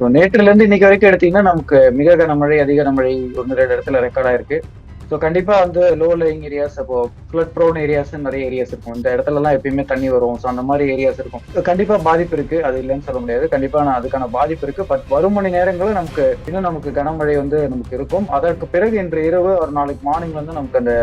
So நேற்றுல இருந்து இன்னைக்கு வரைக்கும் எடுத்தீங்கன்னா நமக்கு மிக கனமழை அதிக கனமழை ஒன்று ரெண்டு இடத்துல ரெக்கார்ட் இருக்கு. ஸோ கண்டிப்பா வந்து லோ லைங் ஏரியாஸ் அப்போ ஃபிளட் ப்ரோன் ஏரியாஸ் நிறைய ஏரியாஸ் இருக்கும். இந்த இடத்துல எல்லாம் எப்பயுமே தண்ணி வரும். ஸோ அந்த மாதிரி ஏரியாஸ் இருக்கும். கண்டிப்பா பாதிப்பு இருக்கு. அது இல்லைன்னு சொல்ல முடியாது. கண்டிப்பா நான் அதுக்கான பாதிப்பு இருக்கு. பட் வரும் மணி நேரங்களும் நமக்கு இன்னும் நமக்கு கனமழை வந்து நமக்கு இருக்கும். அதற்கு பிறகு இன்று இரவு ஒரு நாளைக்கு மார்னிங் வந்து நமக்கு அந்த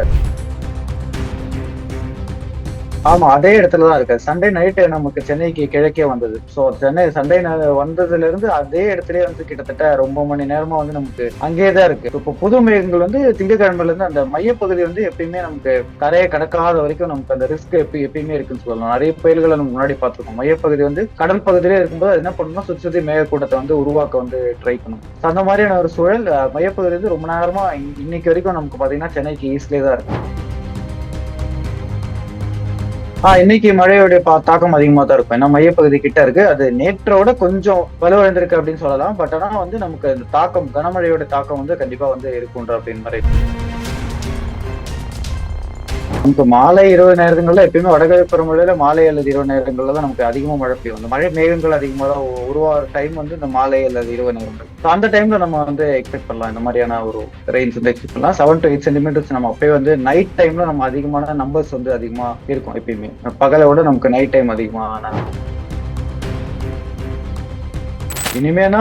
ஆமா அதே இடத்துல தான் இருக்கு. சண்டே நைட்டு நமக்கு சென்னைக்கு கிழக்கே வந்தது. சோ சென்னை சண்டே வந்ததுல இருந்து அதே இடத்துலயே வந்து கிட்டத்தட்ட ரொம்ப மணி நேரமா வந்து நமக்கு அங்கேயே தான் இருக்கு இப்போ புது மேகங்கள் வந்து திங்கக்கிழமையில இருந்து அந்த மையப்பகுதி வந்து எப்பயுமே நமக்கு கரையை கடக்காத வரைக்கும் நமக்கு அந்த ரிஸ்க் எப்ப எப்பயுமே இருக்குன்னு சொல்லலாம். நிறைய புயல்களை நம்ம முன்னாடி பார்த்துருக்கோம். மையப்பகுதி வந்து கடல் பகுதியிலே இருக்கும்போது அது என்ன பண்ணணும்னா சுற்றி சுற்றி மேகக்கூட்டத்தை வந்து உருவாக்க வந்து ட்ரை பண்ணும். அந்த மாதிரியான ஒரு சூழல் மையப்பகுதி வந்து ரொம்ப நேரமா இன்னைக்கு வரைக்கும் நமக்கு பாத்தீங்கன்னா சென்னைக்கு ஈஸ்ட்லேயே தான் இருக்கு. ஆஹ் இன்னைக்கு மழையோட பா- தாக்கம் அதிகமா தான் இருக்கும். ஏன்னா மையப்பகுதி கிட்ட இருக்கு. அது நேற்றோட கொஞ்சம் வலுவடைந்திருக்கு அப்படின்னு சொல்லலாம். பட் ஆனா வந்து நமக்கு அந்த தாக்கம் கனமழையோட தாக்கம் வந்து கண்டிப்பா வந்து இருக்குன்ற அப்படின்னு மாதிரி நமக்கு மாலை இரவு நேரங்கள்ல எப்பயுமே வடகிழக்கு பருவமழையில மாலை அல்லது இரவு நேரங்கள்ல தான் நமக்கு அதிகமா மழை பெய்யும். அந்த மழை மேகங்கள் அதிகமா தான் உருவாகிற டைம் வந்து இந்த மாலை அல்லது இரவு நேரங்கள். ஸோ அந்த டைம்ல நம்ம வந்து எக்ஸ்பெக்ட் பண்ணலாம். இந்த மாதிரியான ஒரு ரெயின்ஸ் வந்து எக்ஸ்பெக்ட் பண்ணலாம். செவன் டு எயிட் சென்டிமீட்டர்ஸ் நம்ம அப்பயே வந்து நைட் டைம்ல நம்ம அதிகமான நம்பர்ஸ் வந்து அதிகமா இருக்கும் எப்பயுமே. பகலை விட நமக்கு நைட் டைம் அதிகமான. இனிமேனா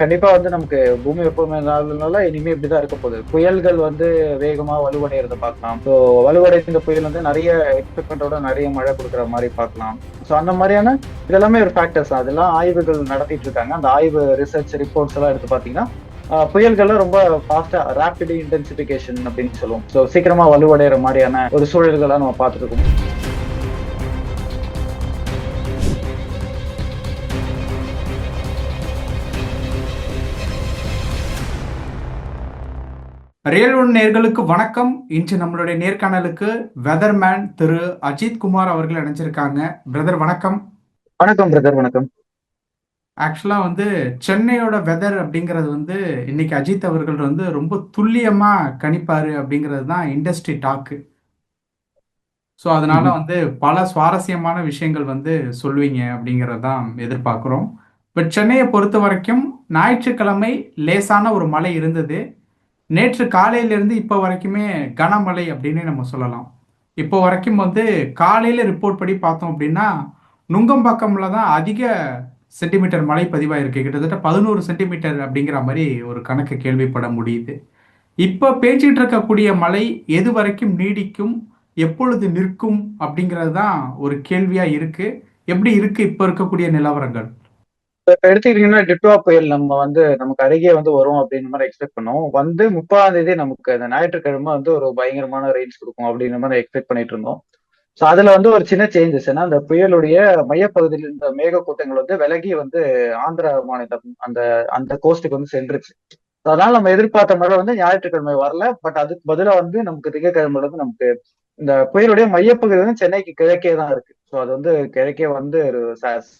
கண்டிப்பா வந்து நமக்கு பூமி வெப்பமயமாததுனால இனிமே இப்படிதான் இருக்க போகுது. புயல்கள் வந்து வேகமா வலுவடைகிறத பார்க்கலாம். ஸோ வலுவடைந்த புயல் வந்து நிறைய எக்ஸ்பெக்டோட நிறைய மழை கொடுக்குற மாதிரி பார்க்கலாம். ஸோ அந்த மாதிரியான இதெல்லாமே ஒரு ஃபேக்டர்ஸ் அதெல்லாம் ஆய்வுகள் நடத்திட்டு இருக்காங்க. அந்த ஆய்வு ரிசர்ச் ரிப்போர்ட்ஸ் எல்லாம் எடுத்து பார்த்தீங்கன்னா புயல்கள்லாம் ரொம்ப ஃபாஸ்டா ரேபிட் இன்டென்சிபிகேஷன் அப்படின்னு சொல்லுவோம். ஸோ சீக்கிரமா வலுவடைகிற மாதிரியான ஒரு சூழல்களாக நம்ம பார்த்துருக்கோம் ரியல் ஒன் நேர்களுக்கு வணக்கம். இன்று நம்மளுடைய நேர்காணலுக்கு வெதர்மேன் திரு அஜித் குமார் அவர்கள் இணைஞ்சிருக்காங்க. பிரதர் வணக்கம். வணக்கம் பிரதர் வணக்கம். ஆக்சுவலா வந்து சென்னையோட வெதர் அப்படிங்கிறது வந்து இன்னைக்கு அஜித் அவர்கள் வந்து ரொம்ப துல்லியமா கணிப்பாரு அப்படிங்கிறது தான் இண்டஸ்ட்ரி டாக்கு ஸோ அதனால. வந்து பல சுவாரஸ்யமான விஷயங்கள் வந்து சொல்லுவீங்க அப்படிங்கிறது தான் எதிர்பார்க்குறோம். பட் சென்னையை பொறுத்த வரைக்கும் ஞாயிற்றுக்கிழமை லேசான ஒரு மழை இருந்தது. நேற்று காலையிலிருந்து இப்போ வரைக்குமே கனமழை அப்படின்னு நம்ம சொல்லலாம். இப்போ வரைக்கும் வந்து காலையில் ரிப்போர்ட் படி பார்த்தோம் அப்படின்னா நுங்கம்பாக்கம்ல தான் அதிக சென்டிமீட்டர் மழை பதிவாயிருக்கு. கிட்டத்தட்ட பதினோரு சென்டிமீட்டர் அப்படிங்கிற மாதிரி ஒரு கணக்கு கேள்விப்பட முடியுது. இப்போ பேஞ்சிட்டு இருக்கக்கூடிய மழை எது வரைக்கும் நீடிக்கும் எப்பொழுது நிற்கும் அப்படிங்கிறது தான் ஒரு கேள்வியாக இருக்குது எப்படி இருக்குது இப்போ இருக்கக்கூடிய நிலவரங்கள்? எடுத்துக்கிட்டீங்கன்னா டிட்வா புயல் நம்ம வந்து நமக்கு அருகே வந்து வரும் அப்படின்ற மாதிரி எக்ஸ்பெக்ட் பண்ணோம். வந்து முப்பதாம் தேதி நமக்கு அந்த ஞாயிற்றுக்கிழமை வந்து ஒரு பயங்கரமான ரெயின்ஸ் கொடுக்கும் அப்படின்ற மாதிரி எக்ஸ்பெக்ட் பண்ணிட்டு இருந்தோம். ஸோ அதுல வந்து ஒரு சின்ன சேஞ்சஸ் ஏன்னா அந்த புயலுடைய மையப்பகுதியில் இருந்த மேகக்கூட்டங்கள் வந்து விலகி வந்து ஆந்திரா மாநிலம் அந்த அந்த கோஸ்ட்டுக்கு வந்து சென்றுச்சு. அதனால நம்ம எதிர்பார்த்த மாதிரி வந்து ஞாயிற்றுக்கிழமை வரல. பட் அதுக்கு பதிலா வந்து நமக்கு திங்கக்கிழமையில வந்து நமக்கு இந்த புயலுடைய மையப்பகுதி வந்து சென்னைக்கு கிழக்கே தான் இருக்கு. ஸோ அது வந்து கிழக்கே வந்து ஒரு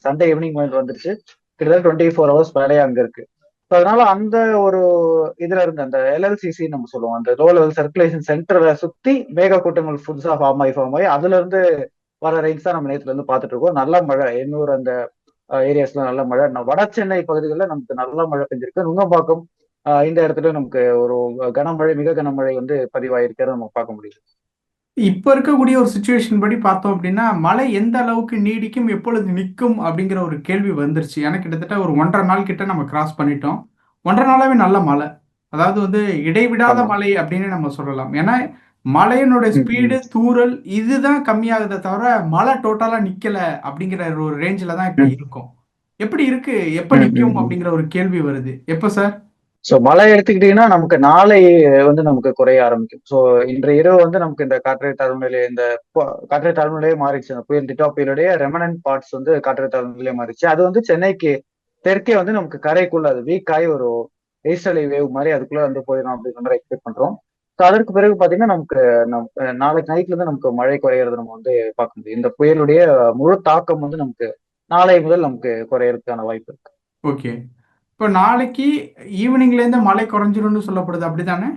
சண்டே ஈவினிங் மாதிரி வந்துருச்சு. கிட்டத்தட்ட டுவெண்ட்டி ஃபோர் ஹவர்ஸ் வேலை அங்க இருக்கு. ஸோ அதனால அந்த ஒரு இதுல இருந்து அந்த எல்எல்சிசி நம்ம சொல்லுவோம். அந்த லோ லெவல் சர்க்குலேஷன் சென்டரை சுத்தி மேக கூட்டங்கள் புதுசா ஃபார்ம் ஆகி ஃபார்ம் ஆகி அதுல இருந்து வர ரெயின்ஸ் தான் நம்ம நேத்துல இருந்து பார்த்துட்டு இருக்கோம். நல்ல மழை எண்ணூர் அந்த ஏரியாஸ்ல நல்ல மழை. வட சென்னை பகுதிகளில் நமக்கு நல்ல மழை பெஞ்சிருக்கு. நுங்கம்பாக்கம் இந்த இடத்துல நமக்கு ஒரு கனமழை மிக கனமழை வந்து பதிவாயிருக்கிறத நம்ம பார்க்க முடியுது. இப்போ இருக்கக்கூடிய ஒரு சுச்சுவேஷன் படி பார்த்தோம் அப்படின்னா மழை எந்த அளவுக்கு நீடிக்கும் எப்பொழுது நிற்கும் அப்படிங்கிற ஒரு கேள்வி வந்துருச்சு எனக்கு கிட்டத்தட்ட ஒரு ஒன்றரை நாள் கிட்ட நம்ம கிராஸ் பண்ணிட்டோம் ஒன்றரை நாளாவே நல்ல மழை அதாவது வந்து இடைவிடாத. மழை அப்படின்னு நம்ம சொல்லலாம் ஏன்னா மழையினுடைய. ஸ்பீடு தூறல் இதுதான் கம்மியாகுதே தவிர மழை டோட்டலா நிக்கல அப்படிங்கிற ஒரு ரேஞ்சில தான் இப்போ. இருக்கும் எப்படி இருக்கு எப்ப ம், ம், நிக்கும் ம். அப்படிங்கிற ஒரு கேள்வி வருது எப்ப சார் ஸோ மழை எடுத்துக்கிட்டீங்கன்னா நமக்கு நாளை வந்து நமக்கு குறைய ஆரம்பிக்கும். ஸோ இன்றைய இரவு வந்து நமக்கு இந்த காற்றழுத்த தாழ்வுநிலை இந்த காற்றை காற்றழுத்த தாழ்வுநிலையே மாறிடுச்சு. அந்த புயல் டிட்டா புயலுடைய ரெமனன்ட் பார்ட்ஸ் வந்து காற்றழுத்த தாழ்வுநிலையே மாறிடுச்சு. அது வந்து சென்னைக்கு தெற்கே வந்து நமக்கு கரைக்குள்ள அது வீக் ஆகி ஒரு ஈஸ்டர்லி வேவ் மாதிரி அதுக்குள்ள வந்து போயிடும் அப்படின்ற மாதிரி எக்ஸ்பெக்ட் பண்றோம். ஸோ அதற்கு பிறகு பாத்தீங்கன்னா நமக்கு நம் நாளைக்கு நைட்ல இருந்து நமக்கு மழை குறையிறது நம்ம வந்து பார்க்க முடியும். இந்த புயலுடைய முழு தாக்கம் வந்து நமக்கு நாளை முதல் நமக்கு குறையறதுக்கான வாய்ப்பு இருக்கு. ஓகே இப்போ நாளைக்கு ஈவினிங்ல இருந்து மழை குறைஞ்சிரும்னு சொல்லப்படுது அப்படிதானே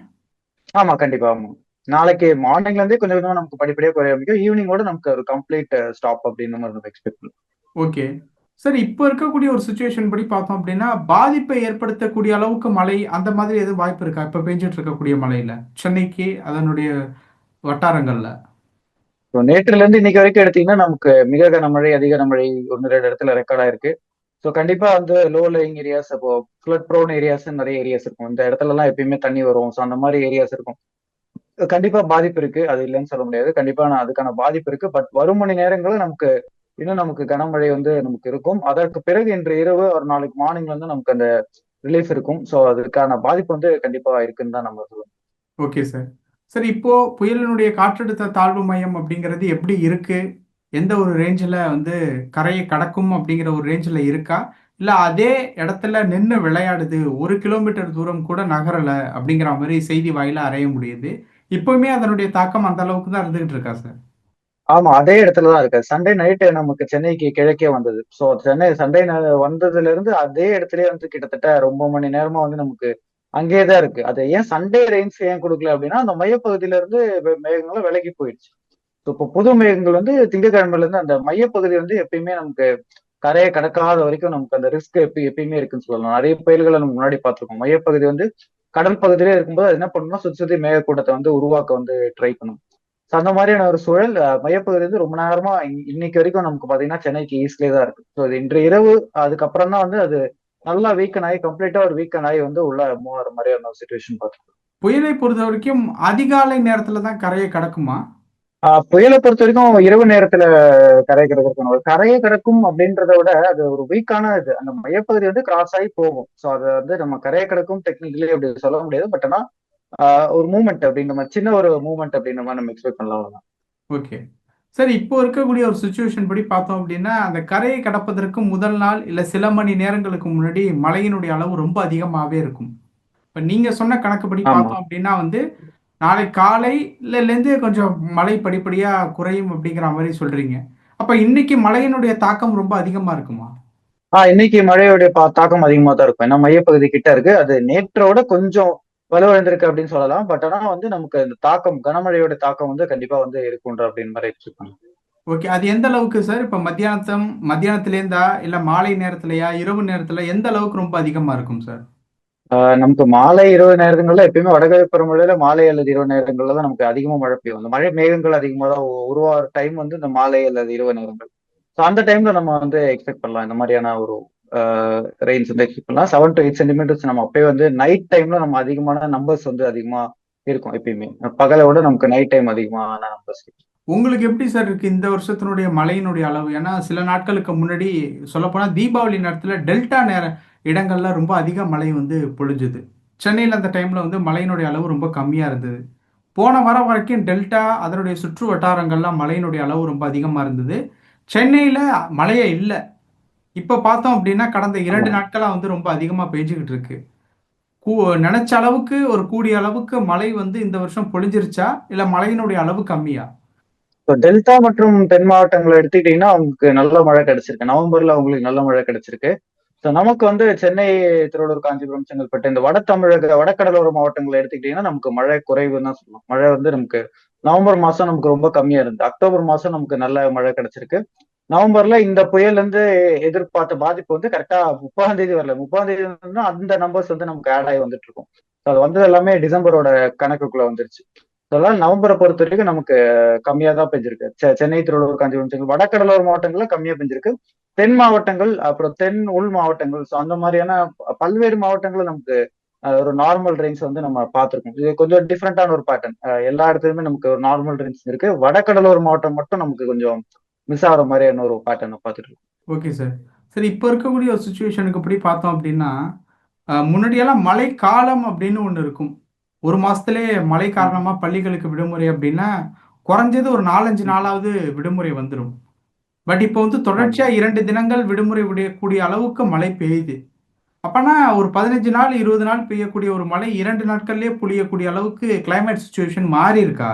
ஆமா கண்டிப்பா ஆமா. நாளைக்கு மார்னிங்ல இருந்தே கொஞ்சம் கொஞ்சமா நமக்கு படிப்படியா குறைய ஆரம்பிக்கும். ஈவினிங்கோட நமக்கு ஒரு கம்ப்ளீட் ஸ்டாப் அப்படின்னு நம்ம எக்ஸ்பெக்ட் பண்ணுவோம் ஓகே. சார் இப்போ இருக்கக்கூடிய ஒரு சுச்சுவேஷன் படி பார்த்தோம் அப்படின்னா பாதிப்பை ஏற்படுத்தக்கூடிய அளவுக்கு மழை அந்த மாதிரி எதுவும் வாய்ப்பு இருக்கா? இப்போ பெஞ்சிட்டு இருக்கக்கூடிய மழையில. சென்னைக்கு அதனுடைய வட்டாரங்கள்ல. ஸோ நேற்றுல இருந்து இன்னைக்கு வரைக்கும் எடுத்தீங்கன்னா நமக்கு மிக கனமழை அதிக கனமழை ஒன்று ரெண்டு இடத்துல ரெக்கார்ட் ஆயிருக்கு ஸோ கண்டிப்பா வந்து லோ லைங் ஏரியாஸ் இப்போ ஃபிளட் ப்ரோன் ஏரியாஸ் நிறைய ஏரியாஸ் இருக்கும். இந்த இடத்துல எல்லாம் எப்பயுமே தண்ணி வரும். ஸோ அந்த மாதிரி ஏரியாஸ் இருக்கும். கண்டிப்பா பாதிப்பு இருக்கு. அது இல்லைன்னு சொல்ல முடியாது. கண்டிப்பா நான் அதுக்கான பாதிப்பு இருக்கு. பட் வரும் மணி நேரங்களில் நமக்கு இன்னும் நமக்கு கனமழை வந்து நமக்கு இருக்கும். அதற்கு பிறகு இன்று இரவு ஒரு நாளைக்கு மார்னிங்ல இருந்து நமக்கு அந்த ரிலீஃப் இருக்கும். ஸோ அதுக்கான பாதிப்பு வந்து கண்டிப்பா இருக்குன்னு தான் நம்ம சொல்லுவோம். ஓகே சார் சார் இப்போ புயலினுடைய காற்றழுத்த தாழ்வு மையம் அப்படிங்கிறது எப்படி இருக்கு? எந்த ஒரு ரேஞ்சில் வந்து கரையை கடக்கும் அப்படிங்கிற ஒரு ரேஞ்சில் இருக்கா? இல்லை அதே இடத்துல நின்று விளையாடுது ஒரு கிலோமீட்டர் தூரம் கூட நகரலை அப்படிங்கிற மாதிரி செய்தி வாயில அறைய முடியுது. இப்பவுமே அதனுடைய தாக்கம் அந்த அளவுக்கு தான் இருந்துகிட்டு இருக்கா சார் ஆமா அதே இடத்துல தான் இருக்கு. சண்டே நைட்டு நமக்கு சென்னைக்கு கிழக்கே வந்தது. ஸோ சென்னை சண்டே வந்ததுல இருந்து அதே இடத்துலயே வந்து கிட்டத்தட்ட ரொம்ப மணி நேரமா வந்து நமக்கு அங்கேயே தான் இருக்கு. அது ஏன் சண்டே ரெயின்ஸ் ஏன் கொடுக்கல அப்படின்னா அந்த மையப்பகுதியில இருந்து மேகங்களும் விலகி போயிடுச்சு. இப்போ புது மேகங்கள் வந்து திங்கக்கிழமையில இருந்து அந்த மையப்பகுதி வந்து எப்பயுமே நமக்கு கரையை கடக்காத வரைக்கும் நமக்கு அந்த ரிஸ்க் எப்ப எப்பயுமே இருக்குன்னு சொல்லலாம். நிறைய புயல்களை நம்ம முன்னாடி பார்த்துருக்கோம். மையப்பகுதி வந்து கடல் பகுதியிலே இருக்கும்போது அது என்ன பண்ணணும்னா சுத்தி சுற்றி மேகக்கூட்டத்தை வந்து உருவாக்க வந்து ட்ரை பண்ணும். ஸோ அந்த மாதிரியான ஒரு சூழல் மையப்பகுதி வந்து ரொம்ப நேரமா இன்னைக்கு வரைக்கும் நமக்கு பாத்தீங்கன்னா சென்னைக்கு ஈஸ்ட்லேயே தான் இருக்கு. ஸோ அது இன்று இரவு அதுக்கப்புறம் தான் வந்து அது நல்லா வீக்கன் ஆகி கம்ப்ளீட்டா ஒரு வீக்கன் ஆகி வந்து உள்ள மூவ் மாதிரியான ஒரு சுச்சுவேஷன் பார்த்துருக்கோம். புயலை பொறுத்த வரைக்கும் அதிகாலை நேரத்துல தான் கரையை கடக்குமா? புயலை பொறுத்த வரைக்கும் இரவு நேரத்துல கரை கிடக்கிறதுக்கான ஒரு கரையை கிடக்கும் அப்படின்றத விட அது ஒரு வீக்கான இது. அந்த மையப்பகுதி வந்து கிராஸ் ஆகி போகும். ஸோ அதை வந்து நம்ம கரையை கிடக்கும் டெக்னிக்கலி அப்படி சொல்ல முடியாது. பட் ஆனா ஒரு மூமெண்ட் அப்படின்ற மாதிரி சின்ன ஒரு மூமெண்ட் அப்படின்ற மாதிரி நம்ம எக்ஸ்பெக்ட் பண்ணலாம் ஓகே சார் இப்போ இருக்கக்கூடிய ஒரு சுச்சுவேஷன் படி பார்த்தோம் அப்படின்னா அந்த கரையை கடப்பதற்கு முதல் நாள் இல்லை சில மணி நேரங்களுக்கு முன்னாடி மழையினுடைய அளவு ரொம்ப அதிகமாகவே இருக்கும். இப்போ நீங்கள் சொன்ன கணக்குப்படி பார்த்தோம் அப்படின்னா வந்து நாளை காலையிலேருந்து கொஞ்சம் மழை படிப்படியாக குறையும் அப்படிங்கிற மாதிரி சொல்றீங்க. அப்போ இன்னைக்கு மழையினுடைய தாக்கம் ரொம்ப அதிகமாக இருக்குமா? ஆ இன்னைக்கு மழையுடைய தாக்கம் அதிகமாக தான் இருக்கும். ஏன்னா மையப்பகுதி கிட்ட இருக்கு. அது நேற்றோட கொஞ்சம் வலுவிழந்திருக்கு அப்படின்னு சொல்லலாம். பட் ஆனா வந்து நமக்கு இந்த தாக்கம் கனமழையோட தாக்கம் வந்து கண்டிப்பா வந்து இருக்குன்ற அப்படின்னு மாதிரி பண்ணுவோம் ஓகே. அது எந்த அளவுக்கு சார்? இப்ப மத்தியானத்தம் மத்தியானத்துலேருந்தா இல்ல மாலை நேரத்துலயா இரவு நேரத்துல எந்த அளவுக்கு ரொம்ப அதிகமா இருக்கும் சார்? நமக்கு மாலை இரவு நேரங்கள்ல எப்பயுமே வடகிழக்கு பருவமழையில மாலை அல்லது இரவு நேரங்கள்ல தான் நமக்கு அதிகமா மழை பெய்யும். அந்த மழை மேகங்கள் அதிகமாக தான் உருவாகிற டைம் வந்து இந்த மாலை அல்லது இரவு நேரங்கள். ஸோ அந்த டைம்ல நம்ம வந்து எக்ஸ்பெக்ட் பண்ணலாம். இந்த மாதிரியான ஒரு ரெயின்ஸ் வந்து எக்ஸ்பெக்ட் பண்ணலாம். செவன் டு எயிட் சென்டிமீட்டர்ஸ் நம்ம அப்பயே வந்து நைட் டைம்ல நம்ம அதிகமான நம்பர்ஸ் வந்து அதிகமா இருக்கும் எப்பயுமே. பகலை விட நமக்கு நைட் டைம் அதிகமான நம்பர்ஸ் உங்களுக்கு எப்படி சார் இருக்கு இந்த வருஷத்தினுடைய மழையினுடைய அளவு? ஏன்னா சில நாட்களுக்கு முன்னாடி சொல்லப்போனால் தீபாவளி நேரத்தில் டெல்டா நேர இடங்கள்ல ரொம்ப அதிக மழை வந்து பொழிஞ்சுது. சென்னையில் அந்த டைமில் வந்து மழையினுடைய அளவு ரொம்ப கம்மியாக இருந்தது. போன வாரம் வரைக்கும் டெல்டா அதனுடைய சுற்று வட்டாரங்கள்லாம் மழையினுடைய அளவு ரொம்ப அதிகமாக இருந்தது. சென்னையில் மழையே இல்லை. இப்போ பார்த்தோம் அப்படின்னா கடந்த இரண்டு நாட்களாக வந்து ரொம்ப அதிகமாக பெஞ்சுக்கிட்டு இருக்கு. கூ நினைச்ச அளவுக்கு ஒரு கூடிய அளவுக்கு மழை வந்து இந்த வருஷம் பொழிஞ்சிருச்சா? இல்லை மழையினுடைய அளவு கம்மியா? டெல்டா மற்றும் தென் மாவட்டங்களை எடுத்துக்கிட்டீங்கன்னா அவங்களுக்கு நல்ல மழை கிடைச்சிருக்கு. நவம்பர்ல அவங்களுக்கு நல்ல மழை கிடைச்சிருக்கு. ஸோ நமக்கு வந்து சென்னை திருவள்ளூர் காஞ்சிபுரம் செங்கல்பட்டு இந்த வட தமிழக வடக்கடலோர மாவட்டங்களை எடுத்துக்கிட்டீங்கன்னா நமக்கு மழை குறைவுன்னு தான் சொல்லலாம் மழை வந்து நமக்கு நவம்பர் மாசம் நமக்கு ரொம்ப கம்மியா இருந்தது. அக்டோபர் மாசம் நமக்கு நல்ல மழை கிடைச்சிருக்கு. நவம்பர்ல இந்த புயல் இருந்து எதிர்பார்த்த பாதிப்பு வந்து கரெக்டா முப்பதாம் தேதி வரல. முப்பதாம் தேதி அந்த நம்பர்ஸ் வந்து நமக்கு ஆட் ஆகி வந்துட்டு இருக்கும். அது வந்தது எல்லாமே டிசம்பரோட கணக்குக்குள்ள வந்துருச்சு. அதனால நவம்பரை பொறுத்த வரைக்கும் நமக்கு கம்மியா தான் பெஞ்சிருக்கு. சென்னை திருவள்ளூர் காஞ்சிபுரம் செங்கல் வடகடலோர மாவட்டங்கள்ல கம்மியா பெஞ்சிருக்கு. தென் மாவட்டங்கள் அப்புறம் தென் உள் மாவட்டங்கள் ஸோ அந்த மாதிரியான பல்வேறு மாவட்டங்களும் நமக்கு ஒரு நார்மல் ரேஞ்ச் வந்து நம்ம பார்த்துருக்கோம். இது கொஞ்சம் டிஃப்ரெண்டான ஒரு பேட்டர்ன் எல்லா இடத்துலயுமே நமக்கு ஒரு நார்மல் ரேஞ்ச் இருக்கு. வடகடலோர் மாவட்டம் மட்டும் நமக்கு கொஞ்சம் மிஸ் ஆகிற மாதிரியான ஒரு பேட்டர்னை பார்த்துட்டு இருக்கோம் ஓகே சார் சரி இப்போ இருக்கக்கூடிய ஒரு சுச்சுவேஷனுக்கு எப்படி பார்த்தோம் அப்படின்னா முன்னாடியெல்லாம் மழை காலம் அப்படின்னு ஒன்று இருக்கும். ஒரு மாசத்துலே மழை காரணமா பள்ளிகளுக்கு விடுமுறை அப்படின்னா குறைஞ்சது ஒரு நாலஞ்சு நாளாவது விடுமுறை வந்துடும் பட் இப்போ வந்து தொடர்ச்சியா இரண்டு தினங்கள் விடுமுறை விடக்கூடிய அளவுக்கு மழை பெய்யுது. அப்பனா ஒரு பதினஞ்சு நாள் இருபது நாள் பெய்யக்கூடிய ஒரு மழை இரண்டு நாட்கள்லயே புளியக்கூடிய அளவுக்கு கிளைமேட் சுச்சுவேஷன் மாறி இருக்கா?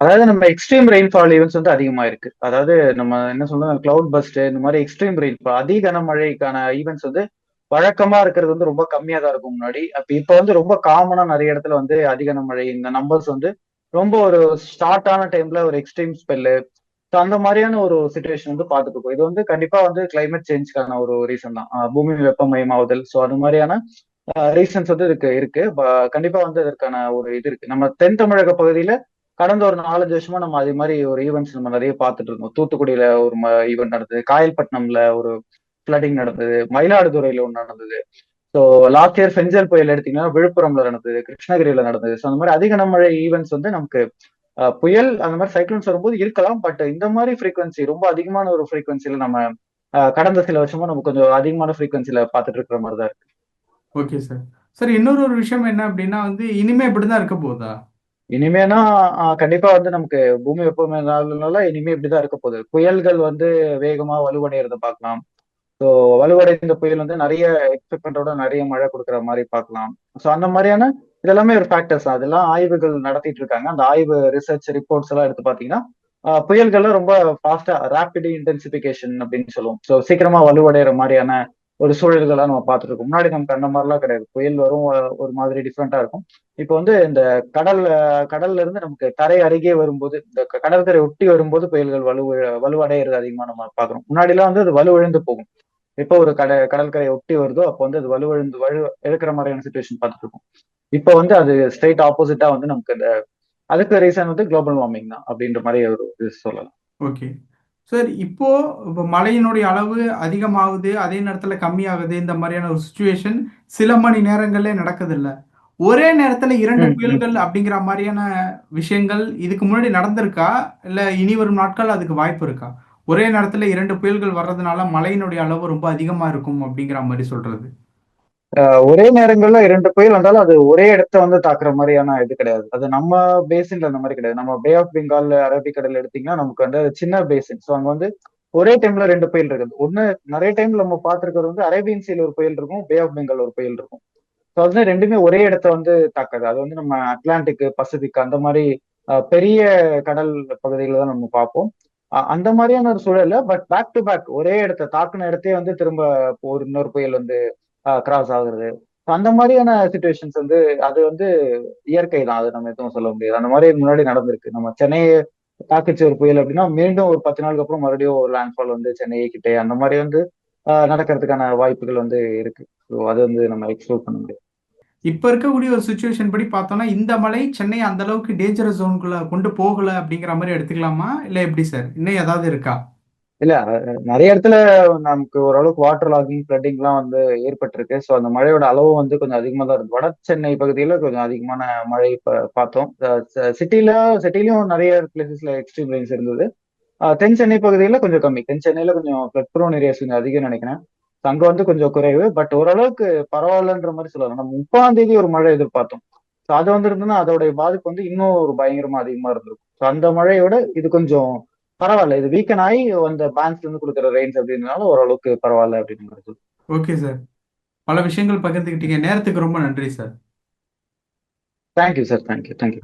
அதாவது நம்ம எக்ஸ்ட்ரீம் ரெயின்ஃபால் ஈவெண்ட்ஸ் வந்து அதிகமா இருக்கு. அதாவது நம்ம என்ன சொல்றோம் கிளவுட் பஸ்ட் இந்த மாதிரி எக்ஸ்ட்ரீம் ரெயின்ஃபால் அதிக கனமழைக்கான ஈவெண்ட்ஸ் வந்து வழக்கமா இருக்கிறது வந்து ரொம்ப கம்மியா தான் இருக்கும் முன்னாடி. அப்ப இப்ப வந்து ரொம்ப காமனா நிறைய இடத்துல வந்து அதிக மழை இந்த நம்பர்ஸ் வந்து ரொம்ப ஒரு ஸ்டார்ட் ஆன டைம்ல ஒரு எக்ஸ்ட்ரீம் ஸ்பெல்லு ஸோ அந்த மாதிரியான ஒரு சுச்சுவேஷன் வந்து பார்த்துட்டு இது வந்து கண்டிப்பா வந்து கிளைமேட் சேஞ்சுக்கான ஒரு ரீசன் தான். பூமி வெப்பமயமாவுதல் ஸோ அது மாதிரியான ரீசன்ஸ் வந்து இதுக்கு இருக்கு. கண்டிப்பா வந்து இதற்கான ஒரு இது இருக்கு. நம்ம தென் தமிழக பகுதியில கடந்த ஒரு நாலஞ்சு வருஷமா நம்ம அதே மாதிரி ஒரு ஈவெண்ட்ஸ் நம்ம நிறைய பார்த்துட்டு இருந்தோம். தூத்துக்குடியில ஒரு ஈவெண்ட் நடந்தது. காயல்பட்டினம்ல ஒரு ஃபிளட்டிங் நடந்தது மயிலாடுதுறையில ஒன்று நடந்தது. ஸோ லாஸ்ட் இயர் செஞ்சல் புயல் எடுத்தீங்கன்னா விழுப்புரம்ல நடந்தது கிருஷ்ணகிரியில நடந்தது. ஸோ அந்த மாதிரி அதிக கனமழை ஈவெண்ட்ஸ் வந்து நமக்கு புயல் அந்த மாதிரி சைக்ளோன்ஸ் வரும்போது இருக்கலாம். பட் இந்த மாதிரி ஃப்ரீக்வன்சி ரொம்ப அதிகமான ஒரு ஃப்ரீக்வன்சில நம்ம கடந்த சில வருஷமா நம்ம கொஞ்சம் அதிகமான ஃப்ரீக்வன்சில பார்த்துட்டு இருக்கிற மாதிரி தான் இருக்கு. ஓகே சார் சார் இன்னொரு ஒரு விஷயம் என்ன அப்படின்னா வந்து இனிமே இப்படிதான் இருக்க போகுதா? இனிமேனா கண்டிப்பா வந்து நமக்கு பூமி வெப்பமயமாதல்னால இனிமே இப்படிதான் இருக்க போகுது. புயல்கள் வந்து வேகமா வலுவடைகிறத பார்க்கலாம். ஸோ வலுவடைந்த புயல் வந்து நிறைய எக்ஸ்பெக்டோட நிறைய மழை கொடுக்குற மாதிரி பார்க்கலாம். ஸோ அந்த மாதிரியான இதெல்லாமே ஒரு ஃபேக்டர்ஸ் அதெல்லாம் ஆய்வுகள் நடத்திட்டு இருக்காங்க. அந்த ஆய்வு ரிசர்ச் ரிப்போர்ட்ஸ் எல்லாம் எடுத்து பார்த்தீங்கன்னா புயல்கள்லாம் ரொம்ப ஃபாஸ்டா ரேபிட் இன்டென்சிபிகேஷன் அப்படின்னு சொல்லுவோம். ஸோ சீக்கிரமா வலுவடைகிற மாதிரியான ஒரு சூழல்கள்லாம் நம்ம பார்த்துட்டு இருக்கோம். முன்னாடி நமக்கு அந்த மாதிரிலாம் கிடையாது. புயல் வரும் ஒரு மாதிரி டிஃப்ரெண்டா இருக்கும். இப்போ வந்து இந்த கடல் கடல்ல இருந்து நமக்கு கரை அருகே வரும்போது இந்த கடற்கரை ஒட்டி வரும்போது புயல்கள் வலு வலுவடைகிறது அதிகமா நம்ம பார்க்குறோம். முன்னாடிலாம் வந்து அது வலுவிழந்து போகும். எப்போ ஒரு கட கடற்கரை ஒட்டி வருதோ அப்போ வந்து அது வலுவிழந்து வலு இழக்கிற மாதிரியான சுச்சுவேஷன் பார்த்துட்டு இருக்கோம் இப்போ வந்து அது ஸ்ட்ரைட் ஆப்போசிட்டா வந்து நமக்கு இந்த அதுக்கு ரீசன் வந்து குளோபல் வார்மிங் தான் அப்படின்ற மாதிரி ஒரு இது சொல்லலாம். ஓகே சார் இப்போ இப்போ மழையினுடைய அளவு அதிகமாகுது அதே நேரத்தில் கம்மியாகுது இந்த மாதிரியான ஒரு சுச்சுவேஷன் சில மணி நேரங்களே நடக்குதில்ல. ஒரே நேரத்தில் இரண்டு. புயல்கள் அப்படிங்கிற மாதிரியான விஷயங்கள் இதுக்கு முன்னாடி நடந்திருக்கா? இல்லை இனி வரும் நாட்கள் அதுக்கு வாய்ப்பு இருக்கா? ஒரே நேரத்தில் இரண்டு புயல்கள் வர்றதுனால மழையினுடைய அளவு ரொம்ப அதிகமாக இருக்கும் அப்படிங்கிற மாதிரி சொல்றது. ஆஹ் ஒரே நேரங்கள்ல இரண்டு புயல் வந்தாலும் அது ஒரே இடத்த வந்து தாக்குற மாதிரியான இது கிடையாது. அது நம்ம பேசின்ல அந்த மாதிரி கிடையாது. நம்ம பே ஆஃப் பெங்கால் அரபிக்கடல் எடுத்தீங்கன்னா நமக்கு வந்து அது சின்ன பேசின் ஸோ அங்க வந்து ஒரே டைம்ல ரெண்டு புயல் இருக்குது. ஒண்ணு நிறைய டைம்ல நம்ம பார்த்திருக்கிறது வந்து அரேபியன் சீல ஒரு புயல் இருக்கும் பே ஆஃப் பெங்கால் ஒரு புயல் இருக்கும். ஸோ அது வந்து ரெண்டுமே ஒரே இடத்த வந்து தாக்காது. அது வந்து நம்ம அட்லாண்டிக் பசிபிக் அந்த மாதிரி ஆஹ் பெரிய கடல் பகுதிகளை தான் நம்ம பார்ப்போம். அந்த மாதிரியான ஒரு சூழல்ல பட் பேக் டு பேக் ஒரே இடத்த தாக்குன இடத்தே வந்து திரும்ப ஒரு இன்னொரு புயல் வந்து கிராஸ் ஆகுறது. அந்த மாதிரியான சுச்சுவேஷன்ஸ் வந்து அது வந்து இயற்கை தான். அது நம்ம எதுவும் சொல்ல முடியாது. அந்த மாதிரி முன்னாடி நடந்திருக்கு. நம்ம சென்னையை தாக்குச்சு ஒரு புயல் அப்படின்னா மீண்டும் ஒரு பத்து நாளுக்கு அப்புறம் மறுபடியும் ஒரு லேண்ட்ஃபால் வந்து சென்னையை கிட்டே அந்த மாதிரி வந்து ஆஹ் நடக்கிறதுக்கான வாய்ப்புகள் வந்து இருக்கு. ஸோ அது வந்து நம்ம எக்ஸ்ப்ளோர் பண்ண முடியாது இப்போ இருக்கக்கூடிய ஒரு சுச்சுவேஷன் படி பார்த்தோம்னா இந்த மலை சென்னை அந்த அளவுக்கு டேஞ்சரஸ் ஜோனுக்குள்ள கொண்டு போகல அப்படிங்கிற மாதிரி எடுத்துக்கலாமா? இல்லை எப்படி சார் இன்னும் ஏதாவது இருக்கா? இல்ல நிறைய இடத்துல நமக்கு ஓரளவுக்கு வாட்டர் லாகிங் ஃப்ளட்டிங்லாம் வந்து ஏற்பட்டிருக்கு. ஸோ அந்த மழையோட அளவு வந்து கொஞ்சம் அதிகமாக தான் இருக்கு. வட சென்னை பகுதியில் கொஞ்சம் அதிகமான மழை ப- பார்த்தோம். சிட்டில சிட்டிலயும் நிறைய பிளேசஸ்ல எக்ஸ்ட்ரீம் ரெயின்ஸ் இருந்தது. தென் சென்னை பகுதியில் கொஞ்சம் கம்மி. தென் சென்னையில கொஞ்சம் ப்ளட் ப்ரோன் ஏரியாஸ் கொஞ்சம் அதிகம் நினைக்கிறேன். அங்க வந்து கொஞ்சம் குறைவு பட் ஓரளவுக்கு பரவாயில்லன்ற மாதிரி சொல்லலாம். நம்ம முப்பாம் தேதி ஒரு மழை எதிர்பார்த்தோம். ஸோ அது வந்திருந்ததுன்னா அதோடைய பாதிப்பு வந்து இன்னும் ஒரு பயங்கரமா அதிகமா இருந்திருக்கும். ஸோ அந்த மழையோட இது கொஞ்சம் பரவாயில்ல. இது வீக்கன் ஆகி அந்த பேங்க்ஸ்ல இருந்து கொடுக்குற ரெயின்ஸ் அப்படின்றனால ஓரளவுக்கு பரவாயில்ல சொல்லலாம். ஓகே சார் பல விஷயங்கள் பகிர்ந்துக்கிட்டீங்க நேரத்துக்கு ரொம்ப நன்றி sir thank you sir thank you thank you